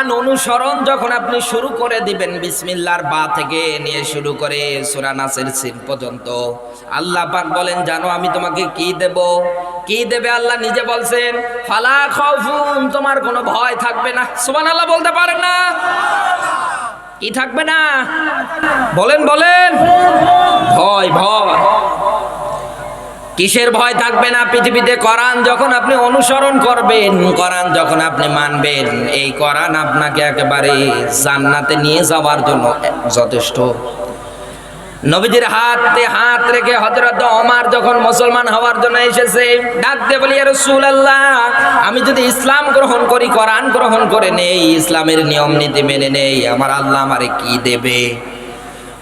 কোরআন অনুসরণ যখন আপনি শুরু করে দিবেন, বিসমিল্লার বা থেকে নিয়ে শুরু করে সূরা নাসের সিন পর্যন্ত। আল্লাহ পাক বলেন, জানো আমি তোমাকে কি দেব? কি দেবে আল্লাহ নিজে বলছেন, ফালা খাউফুন, তোমার কোনো ভয় থাকবে না। সুবহানাল্লাহ বলতে পারেন না। কি থাকবে না? বলেন বলেন। ভয় ভয়। কিসের ভয় থাকবে না পৃথিবীতে? কোরআন যখন আপনি অনুসরণ করবেন, কোরআন যখন আপনি মানবেন, এই কোরআন আপনাকে একেবারে জান্নাতে নিয়ে যাওয়ার জন্য যথেষ্ট। নবীজির হাতে হাত রেখে হযরত ওমর যখন মুসলমান হওয়ার জন্য এসেছে, ডাক দিয়ে বলি রাসূলুল্লাহ, আমি যদি ইসলাম গ্রহণ করি, কোরআন গ্রহণ করে নেই, ইসলামের নিয়ম নীতি মেনে নেই, আমার আল্লাহ আমারে কি দেবে?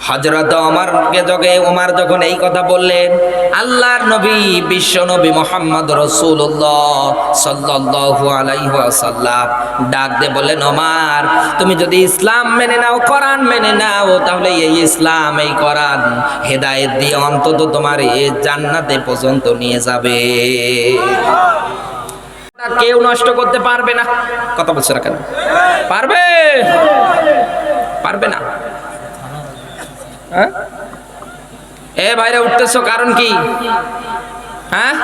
হজরত ওমরকে যোগে ওমর যখন এই কথা বললেন, আল্লাহর নবী, বিশ্ব নবী মোহাম্মদ রসুল্লাহ সাল্লাল্লাহু আলাইহি ওয়াসাল্লাম ডাক দিয়ে বললেন, ওমার, তুমি যদি ইসলাম মেনে নাও, কোরআন মেনে নাও, তাহলে এই ইসলাম, এই কোরআন হেদায়েত দিয়ে অন্তত তোমার এই জান্নাতে পর্যন্ত নিয়ে যাবে। কেউ নষ্ট করতে পারবে না। কথা বলছে না কেন? পারবে? পারবে না। হ্যাঁ? এ বাইরে উঠতেছো, কারণ কি? হ্যাঁ?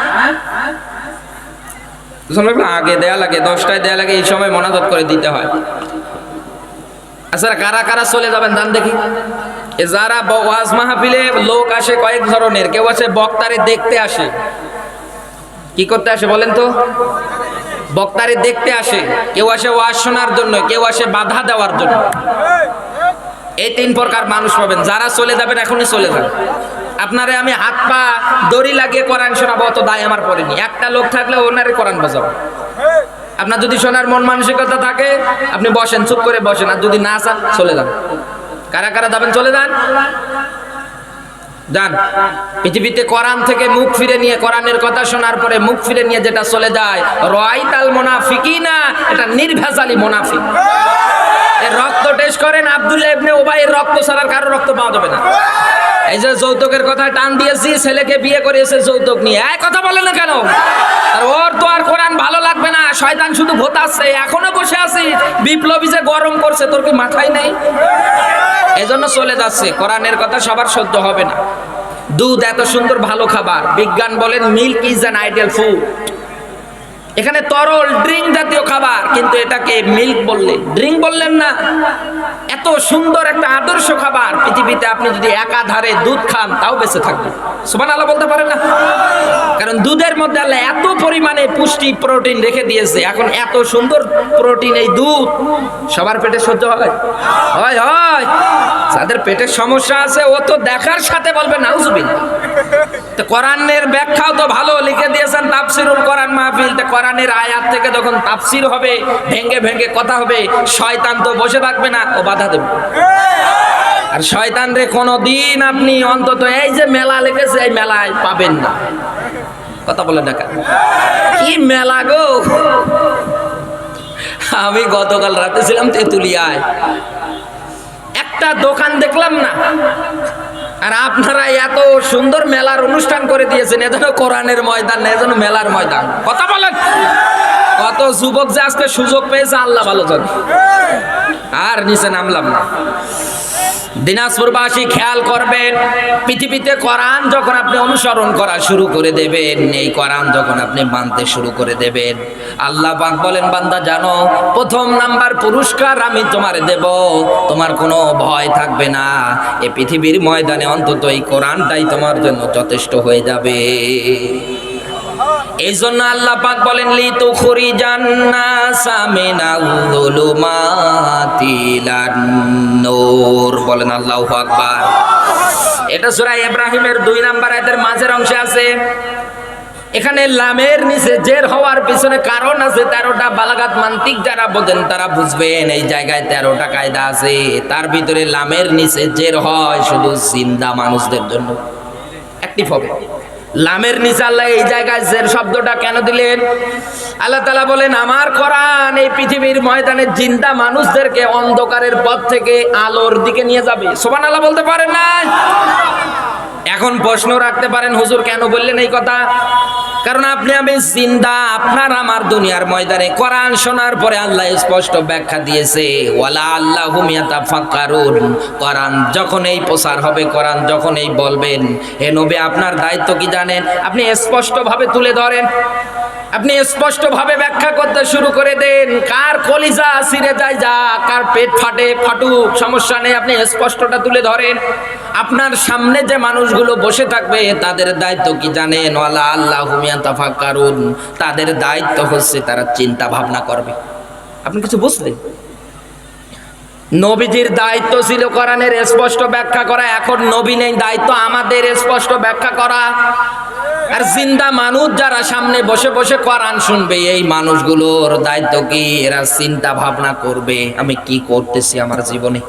আগে দেয়া লাগে, দশটায় দেয়া লাগে, এই সময় মনাদত করে দিতে হয়। আচ্ছা কারা কারা চলে যাবেন দান দেখি। যারা ওয়াজ মাহফিলে লোক আসে, কয়েক ধরনের, কেউ আছে বক্তারে দেখতে আসে। কি করতে আসে বলেন তো? বক্তারে দেখতে আসে, কেউ আসে ওয়াজ শোনার জন্য, কেউ আসে বাধা দেওয়ার জন্য। এই তিন প্রকার মানুষ পাবেন। যারা চলে যাবেন, এখনই চলে যান। আপনারে আমি হাত পা, দড়ি লাগিয়ে কোরআন শোনাবো, অত দায় আমার পড়েনি। একটা লোক থাকলে ওনারে কোরআন বাজাবো আপনার যদি শোনার মন মানসিকতা থাকে, আপনি বসেন, চুপ করে বসেন। আর যদি না চান, চলে যান। কারা কারা যাবেন, চলে যান? যান। পৃথিবীতে কোরআন থেকে মুখ ফিরে নিয়ে, কোরআনের কথা শোনার পরে মুখ ফিরে নিয়ে যেটা চলে যায়, রয়তাল মোনাফিকি না এটা নির্ভেজালি মোনাফিক। টেস্ট করেন আব্দুল্লাহ ইবনে ওবাইয়ের রক্ত ছাড়ার কারও রক্ত পাওয়া যাবে না। এই যে যৌতুকের কথা টান দিয়েছি, ছেলেকে বিয়ে করে এসে যৌতুক নিয়ে। এক কথা বলে না কেন? আর ওর তো আর কোরআন ভালো লাগবে না, শয়তান শুধু ভোতাচ্ছে এখনও বসে আছি, বিপ্লবী যে গরম করছে, তোর কি মাথায় নেই? এজন্য চলে যাচ্ছে, কোরআনের কথা সবার সহ্য হবে না। দুধ এত সুন্দর, ভালো খাবার। বিজ্ঞান বলেন, milk is an ideal food এখানে তরল, ড্রিঙ্ক জাতীয় খাবার। কিন্তু এটাকে মিল্ক বললেন ড্রিঙ্ক বললেন না। এত সুন্দর একটা আদর্শ খাবার পৃথিবীতে আপনি যদি একাধারে দুধ খান, তাও বেঁচে থাকবেন। সুবান আল্লাহ বলতে পারেন না? কারণ দুধের মধ্যে আল্লাহ এত পরিমাণে পুষ্টি প্রোটিন রেখে দিয়েছে। এখন এত সুন্দর প্রোটিন এই দুধ, সবার পেটে সহ্য হয়? হয় হয়। যাদের পেটের সমস্যা আছে, ও তো দেখার সাথে বলবে নাউজুবিন তো কোরআনের ব্যাখ্যাও তো ভালো লিখে দিয়েছেন, তাফসিরুল কোরআন মাহফিল। তো কোরআনের আয়াত থেকে যখন তাফসির হবে, ভেঙ্গে ভেঙ্গে কথা হবে, শয়তান তো বসে থাকবে না, ও বাধা দেবে। আর শয়তান রে কোনো দিন আপনি অন্তত এই যে মেলা লেগেছে এই মেলায় পাবেন না। কথা বলে দেখা। কি মেলা গো? আমি গতকাল রাতে ছিলাম তেঁতুলিয়ায়। একটা দোকান দেখলাম না। আর আপনারা এত সুন্দর মেলার অনুষ্ঠান করে দিয়েছেন এজন্য কোরআনের ময়দান না এজন্য মেলার ময়দান। কথা বলেন। কত যুবক যে আজকে সুযোগ পেয়েছে, আল্লাহ ভালো জানে। আর নিচে নামলাম না। দিনাজপুরবাসী খেয়াল করবেন, পৃথিবীতে কোরআন যখন আপনি অনুসরণ করা শুরু করে দেবেন, এই কোরআন যখন আপনি মানতে শুরু করে দেবেন। আল্লাহ পাক বলেন, বান্দা, জানো, প্রথম নাম্বার পুরস্কার আমি তোমার দেব, তোমার কোনো ভয় থাকবে না। এই পৃথিবীর ময়দানে অন্তত এই কোরআনটাই তোমার জন্য যথেষ্ট হয়ে যাবে। এই জন্য আল্লাহ পাক বলেন লি তো খরি নূর। বলেন আল্লাহু আকবার। এটা সূরা ইব্রাহিমের দুই নাম্বার আয়াতের মাঝের অংশে আছে। এখানে লামের নিচে জের হওয়ার পিছনে কারণ আছে, তেরোটা বালাগাত মান্তিক যারা বোঝেন তারা বুঝবেন, এই জায়গায় তেরোটা কায়দা আছে। তার ভিতরে লামের নিচে জের হয় শুধু জিন্দা মানুষদের জন্য। অ্যাক্টিভ হবে লামের নিচাল্লা এই জায়গায় জের শব্দটা কেন দিলেন? আল্লাহ তালা বলেন, আমার কোরআন এই পৃথিবীর ময়দানে জিন্দা মানুষদেরকে অন্ধকারের পথ থেকে আলোর দিকে নিয়ে যাবে। সোমান আল্লাহ বলতে পারেন না এখন প্রশ্ন রাখতে পারেন, হুজুর কেন বললেন এই কথা? কারণ আপনি আমি জিন্দা, আপনার আমার দুনিয়ার ময়দানে কোরআন শোনার পরে আল্লাহ স্পষ্ট ব্যাখ্যা দিয়েছে, ওয়ালা আল্লাহ হুমিয়াতা ফাকারুন কোরআন যখন এই প্রচার হবে, কোরআন যখন এই বলবেন হে নবী আপনার দায়িত্ব কি জানেন? আপনি স্পষ্টভাবে তুলে ধরেন। আপনি স্পষ্টভাবে ব্যাখ্যা করতে শুরু করে দেন। কার কলিজা সিরে যায় যা, কার পেট ফাটে, ফাটুক, সমস্যা নেই, আপনি স্পষ্টটা তুলে ধরেন। আপনার সামনে যে মানুষগুলো বসে থাকবে, তাদের দায়িত্ব কি জানেন? ওয়ালা আল্লাহ হুমিয়া কারুন তাদের দায়িত্ব হচ্ছে তারা চিন্তা ভাবনা করবে। আপনি কিছু বুঝলেন? নবীজির দায়িত্ব ছিল কোরআনের স্পষ্ট ব্যাখ্যা করা, এখন নবী নেই, দায়িত্ব আমাদের স্পষ্ট ব্যাখ্যা করা। আর জিন্দা মানুষ যারা সামনে বসে বসে কোরআন শুনবে, এই মানুষগুলোর দায়িত্ব কি? এরা চিন্তা ভাবনা করবে, আমি কি করতেছি আমার জীবনে?